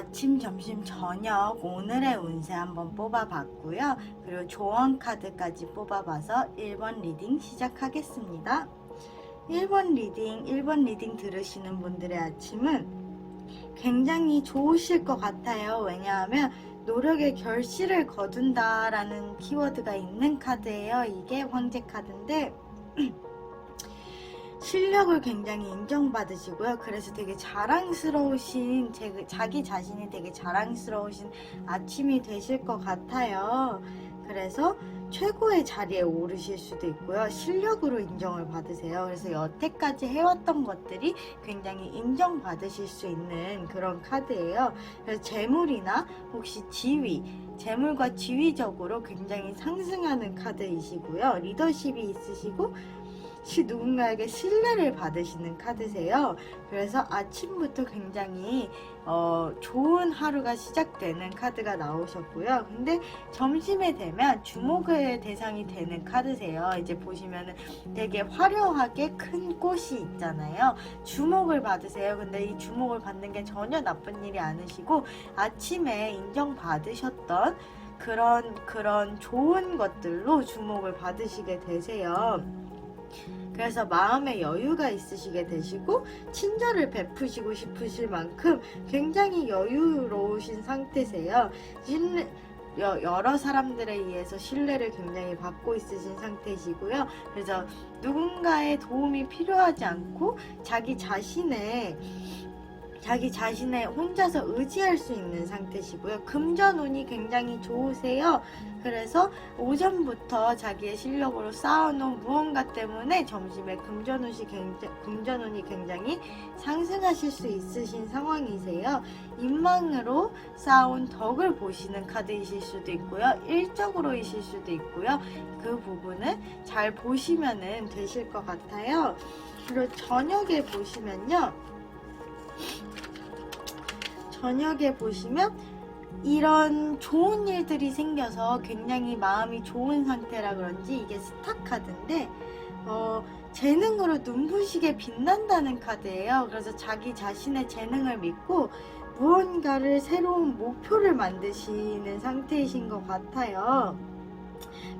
아침, 점심, 저녁 오늘의 운세 한번 뽑아봤고요. 그리고 조언 카드까지 뽑아봐서 1번 리딩 시작하겠습니다. 1번 리딩, 1번 리딩 들으시는 분들의 아침은 굉장히 좋으실 것 같아요. 왜냐하면 노력의 결실을 거둔다라는 키워드가 있는 카드예요. 이게 황제 카드인데 실력을 굉장히 인정받으시고요. 그래서 되게 자랑스러우신 제- 자기 자신이 되게 자랑스러우신 아침이 되실 것 같아요. 그래서 최고의 자리에 오르실 수도 있고요. 실력으로 인정을 받으세요. 그래서 여태까지 해왔던 것들이 굉장히 인정받으실 수 있는 그런 카드예요. 그래서 재물이나 혹시 지위, 재물과 지위적으로 굉장히 상승하는 카드이시고요. 리더십이 있으시고 시 누군가에게 신뢰를 받으시는 카드세요. 그래서 아침부터 굉장히 어, 좋은 하루가 시작되는 카드가 나오셨고요. 근데 점심에 되면 주목의 대상이 되는 카드세요. 이제 보시면은 되게 화려하게 큰 꽃이 있잖아요. 주목을 받으세요. 근데 이 주목을 받는 게 전혀 나쁜 일이 아니시고 아침에 인정받으셨던 그런 그런 좋은 것들로 주목을 받으시게 되세요. 그래서 마음의 여유가 있으시게 되시고 친절을 베푸시고 싶으실 만큼 굉장히 여유로우신 상태세요. 여러 사람들에 의해서 신뢰를 굉장히 받고 있으신 상태시고요. 그래서 누군가의 도움이 필요하지 않고 자기 자신의 자기 자신의 혼자서 의지할 수 있는 상태시고요. 금전운이 굉장히 좋으세요. 그래서 오전부터 자기의 실력으로 쌓아놓은 무언가 때문에 점심에 금전운이 굉장히, 금전운이 굉장히 상승하실 수 있으신 상황이세요. 인망으로 쌓아온 덕을 보시는 카드이실 수도 있고요. 일적으로이실 수도 있고요. 그 부분을 잘 보시면은 되실 것 같아요. 그리고 저녁에 보시면요. 저녁에 보시면 이런 좋은 일들이 생겨서 굉장히 마음이 좋은 상태라 그런지 이게 스타 카드인데 어, 재능으로 눈부시게 빛난다는 카드예요. 그래서 자기 자신의 재능을 믿고 무언가를 새로운 목표를 만드시는 상태이신 것 같아요.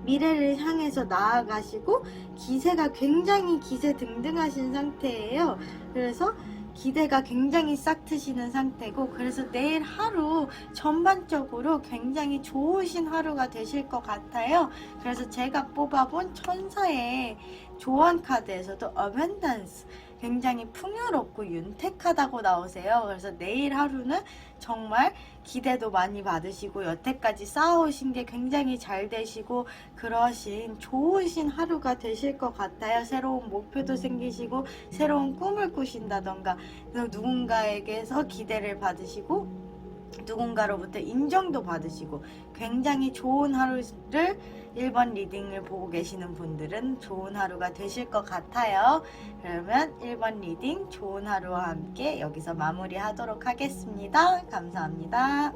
미래를 향해서 나아가시고 기세가 굉장히 기세 등등하신 상태예요. 그래서 기대가 굉장히 싹 트시는 상태고 그래서 내일 하루 전반적으로 굉장히 좋으신 하루가 되실 것 같아요. 그래서 제가 뽑아본 천사의 조언 카드에서도 어벤던스 굉장히 풍요롭고 윤택하다고 나오세요. 그래서 내일 하루는 정말 기대도 많이 받으시고 여태까지 쌓아오신 게 굉장히 잘 되시고 그러신 좋으신 하루가 되실 것 같아요. 새로운 목표도 생기시고 새로운 꿈을 꾸신다던가 누군가에게서 기대를 받으시고 누군가로부터 인정도 받으시고 굉장히 좋은 하루를 1번 리딩을 보고 계시는 분들은 좋은 하루가 되실 것 같아요. 그러면 1번 리딩 좋은 하루와 함께 여기서 마무리 하도록 하겠습니다. 감사합니다.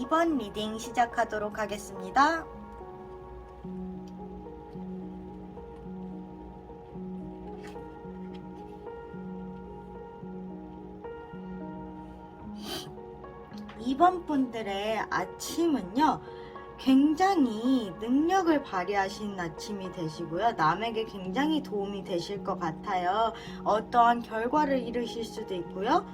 이번 리딩 시작하도록 하겠습니다. 이번 분들의 아침은요, 굉장히 능력을 발휘하신 아침이 되시고요. 남에게 굉장히 도움이 되실 것 같아요. 어떠한 결과를 이루실 수도 있고요.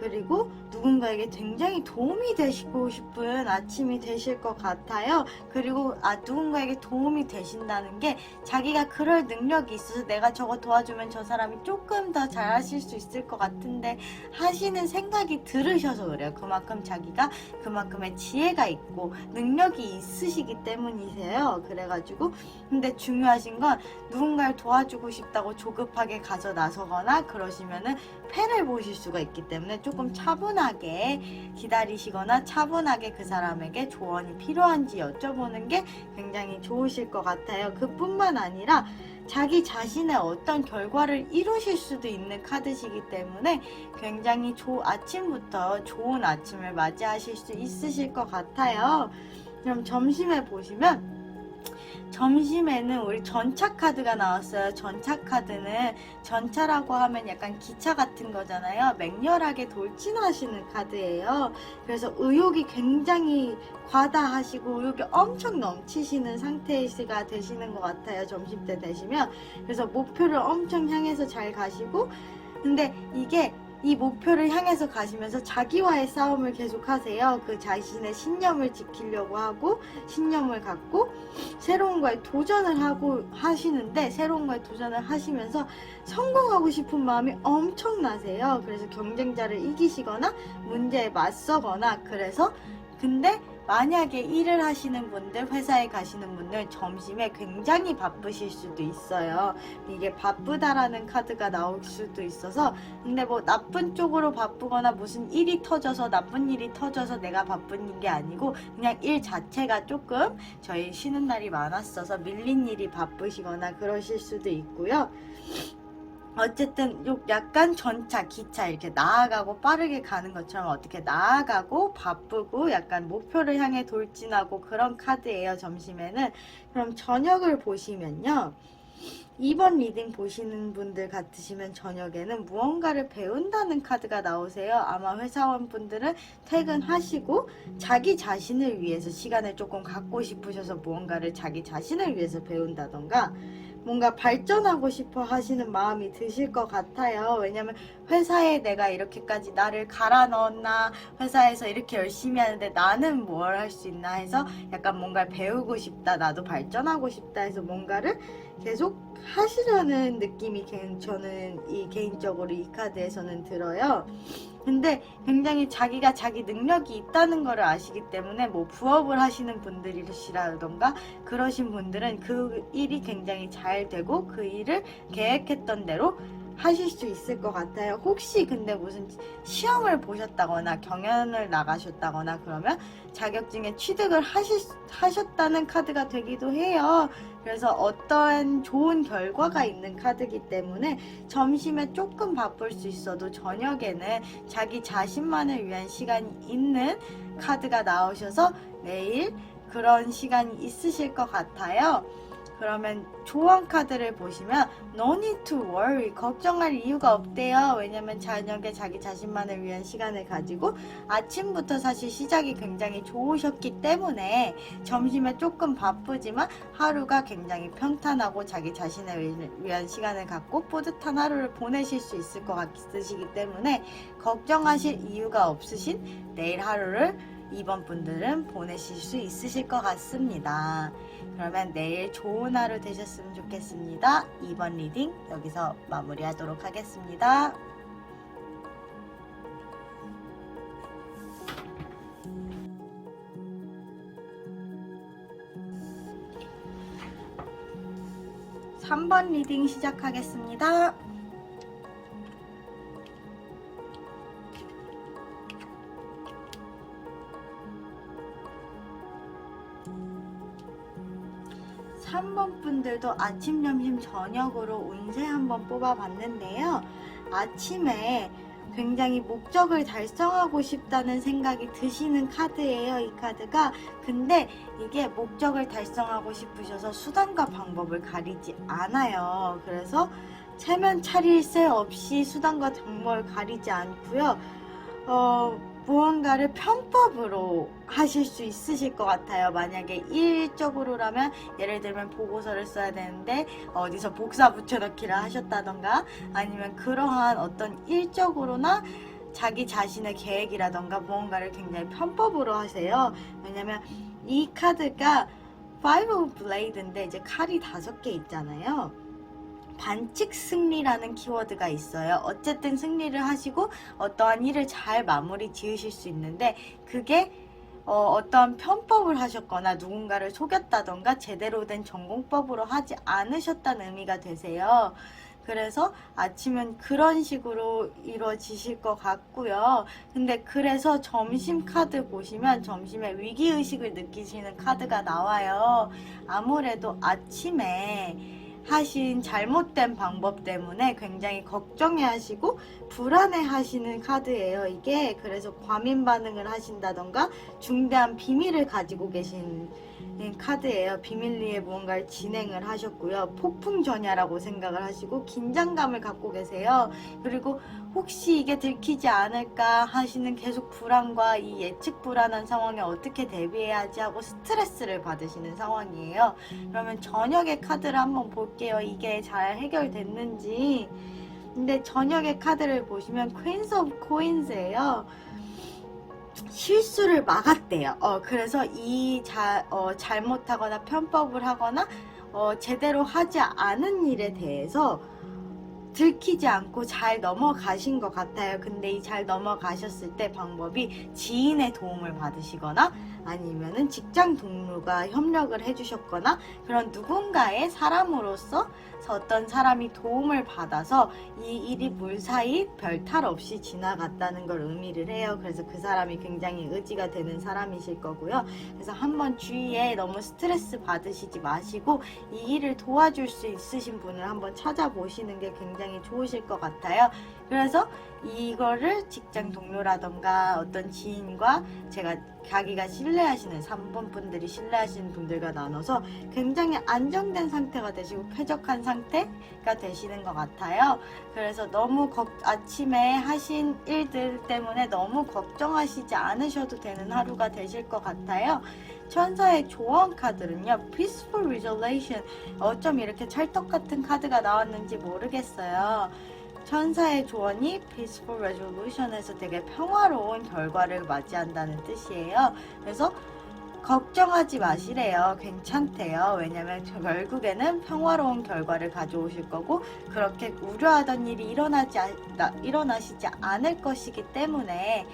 그리고 누군가에게 굉장히 도움이 되시고 싶은 아침이 되실 것 같아요. 그리고 아 누군가에게 도움이 되신다는 게 자기가 그럴 능력이 있어서 내가 저거 도와주면 저 사람이 조금 더 잘하실 수 있을 것 같은데 하시는 생각이 들으셔서 그래요. 그만큼 자기가 그만큼의 지혜가 있고 능력이 있으시기 때문이세요. 그래가지고 근데 중요하신 건 누군가를 도와주고 싶다고 조급하게 가서 나서거나 그러시면은 패를 보실 수가 있기 때문에 조금 차분하게 기다리시거나 차분하게 그 사람에게 조언이 필요한지 여쭤보는 게 굉장히 좋으실 것 같아요. 그뿐만 아니라 자기 자신의 어떤 결과를 이루실 수도 있는 카드시기 때문에 굉장히 조, 아침부터 좋은 아침을 맞이하실 수 있으실 것 같아요. 그럼 점심에 보시면 점심에는 우리 전차 카드가 나왔어요. 전차 카드는 전차라고 하면 약간 기차 같은 거잖아요. 맹렬하게 돌진하시는 카드예요. 그래서 의욕이 굉장히 과다하시고 의욕이 엄청 넘치시는 상태가 되시는 것 같아요. 점심 때 되시면. 그래서 목표를 엄청 향해서 잘 가시고 근데 이게 이 목표를 향해서 가시면서 자기와의 싸움을 계속 하세요. 그 자신의 신념을 지키려고 하고 신념을 갖고 새로운 거에 도전을 하고 하시는데 새로운 거에 도전을 하시면서 성공하고 싶은 마음이 엄청나세요. 그래서 경쟁자를 이기시거나 문제에 맞서거나 그래서 근데 만약에 일을 하시는 분들, 회사에 가시는 분들 점심에 굉장히 바쁘실 수도 있어요. 이게 바쁘다라는 카드가 나올 수도 있어서 근데 뭐 나쁜 쪽으로 바쁘거나 무슨 일이 터져서 나쁜 일이 터져서 내가 바쁜 게 아니고 그냥 일 자체가 조금 저희 쉬는 날이 많았어서 밀린 일이 바쁘시거나 그러실 수도 있고요. 어쨌든 요 약간 전차, 기차 이렇게 나아가고 빠르게 가는 것처럼 어떻게 나아가고 바쁘고 약간 목표를 향해 돌진하고 그런 카드예요, 점심에는. 그럼 저녁을 보시면요. 2번 리딩 보시는 분들 같으시면 저녁에는 무언가를 배운다는 카드가 나오세요. 아마 회사원 분들은 퇴근하시고 자기 자신을 위해서 시간을 조금 갖고 싶으셔서 무언가를 자기 자신을 위해서 배운다던가 뭔가 발전하고 싶어 하시는 마음이 드실 것 같아요. 왜냐면 회사에 내가 이렇게까지 나를 갈아 넣었나, 회사에서 이렇게 열심히 하는데 나는 뭘 할 수 있나 해서 약간 뭔가를 배우고 싶다, 나도 발전하고 싶다 해서 뭔가를 계속 하시려는 느낌이 개- 저는 이 개인적으로 이 카드에서는 들어요. 근데 굉장히 자기가 자기 능력이 있다는 것을 아시기 때문에 뭐 부업을 하시는 분들이시라던가 그러신 분들은 그 일이 굉장히 잘 되고 그 일을 계획했던 대로 하실 수 있을 것 같아요. 혹시 근데 무슨 시험을 보셨다거나 경연을 나가셨다거나 그러면 자격증에 취득을 하실, 하셨다는 카드가 되기도 해요. 그래서 어떠한 좋은 결과가 있는 카드이기 때문에 점심에 조금 바쁠 수 있어도 저녁에는 자기 자신만을 위한 시간이 있는 카드가 나오셔서 내일 그런 시간이 있으실 것 같아요. 그러면 조언 카드를 보시면 No need to worry 걱정할 이유가 없대요. 왜냐면 저녁에 자기 자신만을 위한 시간을 가지고 아침부터 사실 시작이 굉장히 좋으셨기 때문에 점심에 조금 바쁘지만 하루가 굉장히 평탄하고 자기 자신을 위한 시간을 갖고 뿌듯한 하루를 보내실 수 있을 것 같으시기 때문에 걱정하실 이유가 없으신 내일 하루를 이번 분들은 보내실 수 있으실 것 같습니다. 그러면 내일 좋은 하루 되셨으면 좋겠습니다. 2번 리딩 여기서 마무리하도록 하겠습니다. 삼번 리딩 시작하겠습니다. 번 분들도 아침, 점심, 저녁으로 운세 한번 뽑아봤는데요. 아침에 굉장히 목적을 달성하고 싶다는 생각이 드시는 카드예요, 이 카드가. 근데 이게 목적을 달성하고 싶으셔서 수단과 방법을 가리지 않아요. 그래서 체면 차릴 새 없이 수단과 방법을 가리지 않고요. 어, 무언가를 편법으로 하실 수 있으실 것 같아요. 만약에 일적으로라면 예를 들면 보고서를 써야 되는데 어디서 복사 붙여넣기를 하셨다던가 아니면 그러한 어떤 일적으로나 자기 자신의 계획이라던가 무언가를 굉장히 편법으로 하세요. 왜냐면 이 카드가 of Blade인데 이제 칼이 다섯 개 있잖아요. 반칙 승리라는 키워드가 있어요. 어쨌든 승리를 하시고 어떠한 일을 잘 마무리 지으실 수 있는데 그게 어, 어떠한 편법을 하셨거나 누군가를 속였다던가 제대로 된 전공법으로 하지 않으셨다는 의미가 되세요. 그래서 아침은 그런 식으로 이루어지실 것 같고요. 근데 그래서 점심 카드 보시면 점심에 위기의식을 느끼시는 카드가 나와요. 아무래도 아침에 하신 잘못된 방법 때문에 굉장히 걱정해 하시고 불안해 하시는 카드예요. 이게 그래서 과민 반응을 하신다던가 중대한 비밀을 가지고 계신 카드예요. 비밀리에 무언가를 진행을 하셨고요. 폭풍 전야라고 생각을 하시고 긴장감을 갖고 계세요. 그리고 혹시 이게 들키지 않을까 하시는 계속 불안과 이 예측 불안한 상황에 어떻게 대비해야지 하고 스트레스를 받으시는 상황이에요. 그러면 저녁의 카드를 한번 볼게요. 이게 잘 해결됐는지. 근데 저녁의 카드를 보시면 퀸스 오브 코인스예요. 실수를 막았대요. 어, 그래서 이 자, 어, 잘못하거나 편법을 하거나 어, 제대로 하지 않은 일에 대해서 들키지 않고 잘 넘어가신 것 같아요. 근데 이 잘 넘어가셨을 때 방법이 지인의 도움을 받으시거나 아니면은 직장 동료가 협력을 해주셨거나 그런 누군가의 사람으로서 어떤 사람이 도움을 받아서 이 일이 무사히 별탈 없이 지나갔다는 걸 의미를 해요. 그래서 그 사람이 굉장히 의지가 되는 사람이실 거고요. 그래서 한번 주위에 너무 스트레스 받으시지 마시고 이 일을 도와줄 수 있으신 분을 한번 찾아보시는 게 굉장히 좋으실 것 같아요. 그래서 이거를 직장 동료라던가 어떤 지인과 제가 자기가 신뢰하시는 3번 분들이 신뢰하시는 분들과 나눠서 굉장히 안정된 상태가 되시고 쾌적한 상태가 되시는 것 같아요. 그래서 너무 걱- 아침에 하신 일들 때문에 너무 걱정하시지 않으셔도 되는 하루가 되실 것 같아요. 천사의 조언 카드는요, Peaceful Resolution. 어쩜 이렇게 찰떡 같은 카드가 나왔는지 모르겠어요. 천사의 조언이 Peaceful Resolution에서 되게 평화로운 결과를 맞이한다는 뜻이에요. 그래서 걱정하지 마시래요. 괜찮대요. 왜냐면 결국에는 평화로운 결과를 가져오실 거고 그렇게 우려하던 일이 일어나지 일어나시지 않을 것이기 때문에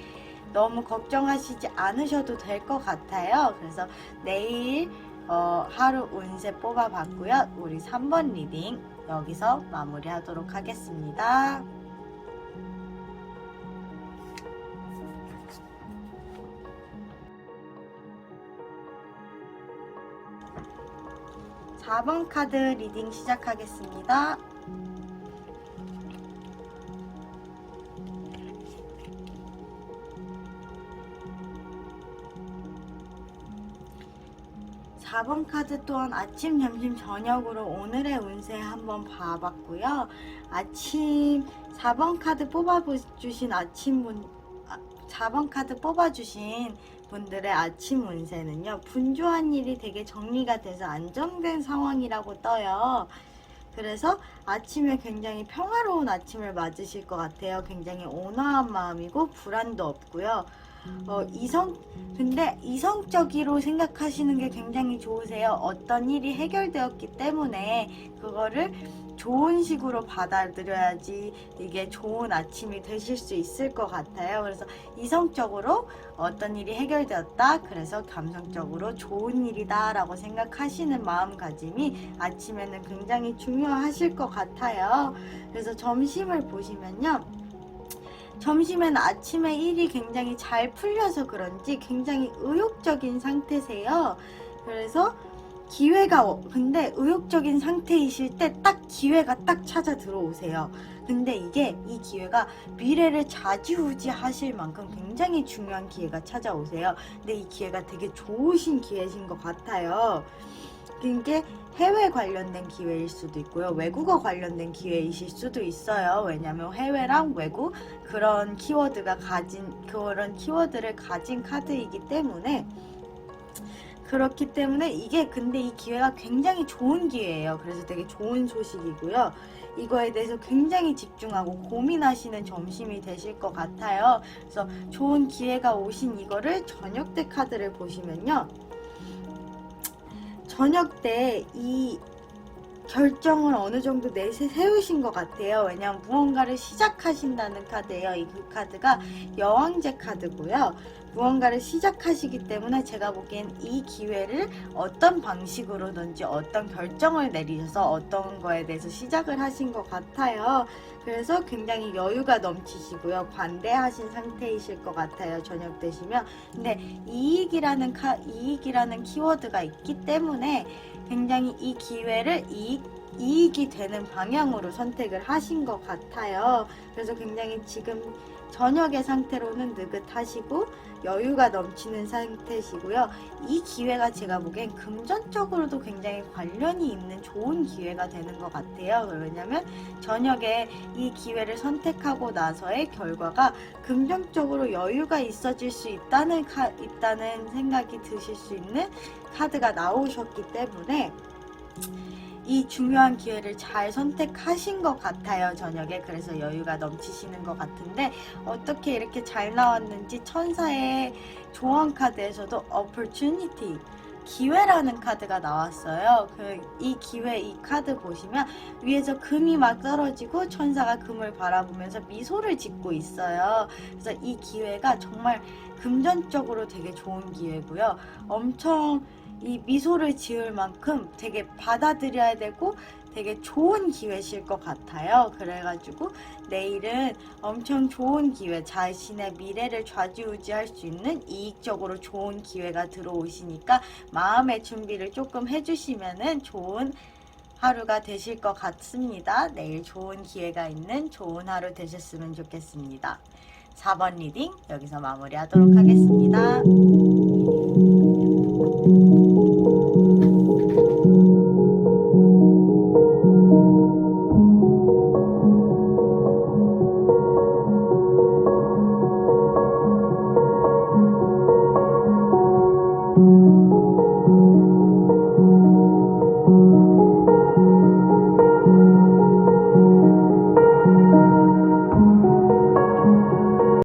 너무 걱정하시지 않으셔도 될 것 같아요. 그래서 내일 어, 하루 운세 뽑아봤고요. 우리 3번 리딩 여기서 마무리하도록 하겠습니다. 사번 카드 리딩 시작하겠습니다. 사번 카드 또한 아침, 점심, 저녁으로 오늘의 운세 한번 봐봤고요. 아침 4번 카드 뽑아주신 아침 분, 아, 4번 카드 뽑아주신 분들의 아침 운세는요. 분주한 일이 되게 정리가 돼서 안정된 상황이라고 떠요. 그래서 아침에 굉장히 평화로운 아침을 맞으실 것 같아요. 굉장히 온화한 마음이고 불안도 없고요. 어, 이성, 근데 이성적으로 생각하시는 게 굉장히 좋으세요. 어떤 일이 해결되었기 때문에 그거를 좋은 식으로 받아들여야지 이게 좋은 아침이 되실 수 있을 것 같아요. 그래서 이성적으로 어떤 일이 해결되었다. 그래서 감성적으로 좋은 일이다라고 생각하시는 마음가짐이 아침에는 굉장히 중요하실 것 같아요. 그래서 점심을 보시면요. 점심엔 아침에 일이 굉장히 잘 풀려서 그런지 굉장히 의욕적인 상태세요. 그래서 기회가 어- 근데 의욕적인 상태이실 때 딱 기회가 딱 찾아 들어오세요. 근데 이게 이 기회가 미래를 좌지우지 하실 만큼 굉장히 중요한 기회가 찾아오세요. 근데 이 기회가 되게 좋으신 기회신 것 같아요. 이게 해외 관련된 기회일 수도 있고요. 외국어 관련된 기회이실 수도 있어요. 왜냐하면 해외랑 외국 그런 키워드가 가진 그런 키워드를 가진 카드이기 때문에 그렇기 때문에 이게 근데 이 기회가 굉장히 좋은 기회예요. 그래서 되게 좋은 소식이고요. 이거에 대해서 굉장히 집중하고 고민하시는 점심이 되실 것 같아요. 그래서 좋은 기회가 오신 이거를 저녁 때 카드를 보시면요. 저녁 때 이 결정을 어느 정도 내세 세우신 것 같아요. 왜냐하면 무언가를 시작하신다는 카드예요. 이그 카드가 여왕제 카드고요. 무언가를 시작하시기 때문에 제가 보기엔 이 기회를 어떤 방식으로든지 어떤 결정을 내리셔서 어떤 거에 대해서 시작을 하신 것 같아요. 그래서 굉장히 여유가 넘치시고요. 관대하신 상태이실 것 같아요. 저녁 되시면. 근데 이익이라는 카, 이익이라는 키워드가 있기 때문에 굉장히 이 기회를 이익, 이익이 되는 방향으로 선택을 하신 것 같아요. 그래서 굉장히 지금 저녁의 상태로는 느긋하시고 여유가 넘치는 상태시고요. 이 기회가 제가 보기엔 금전적으로도 굉장히 관련이 있는 좋은 기회가 되는 것 같아요. 왜냐면 저녁에 이 기회를 선택하고 나서의 결과가 금전적으로 여유가 있어질 수 있다는 카, 있다는 생각이 드실 수 있는 카드가 나오셨기 때문에 이 중요한 기회를 잘 선택하신 것 같아요, 저녁에. 그래서 여유가 넘치시는 것 같은데, 어떻게 이렇게 잘 나왔는지 천사의 조언 카드에서도 opportunity, 기회라는 카드가 나왔어요. 그, 이 기회, 이 카드 보시면 위에서 금이 막 떨어지고 천사가 금을 바라보면서 미소를 짓고 있어요. 그래서 이 기회가 정말 금전적으로 되게 좋은 기회고요. 엄청 이 미소를 지을 만큼 되게 받아들여야 되고 되게 좋은 기회실 것 같아요. 그래가지고 내일은 엄청 좋은 기회, 자신의 미래를 좌지우지할 수 있는 이익적으로 좋은 기회가 들어오시니까 마음의 준비를 조금 해주시면은 좋은 하루가 되실 것 같습니다. 내일 좋은 기회가 있는 좋은 하루 되셨으면 좋겠습니다. 4번 리딩 여기서 마무리하도록 하겠습니다.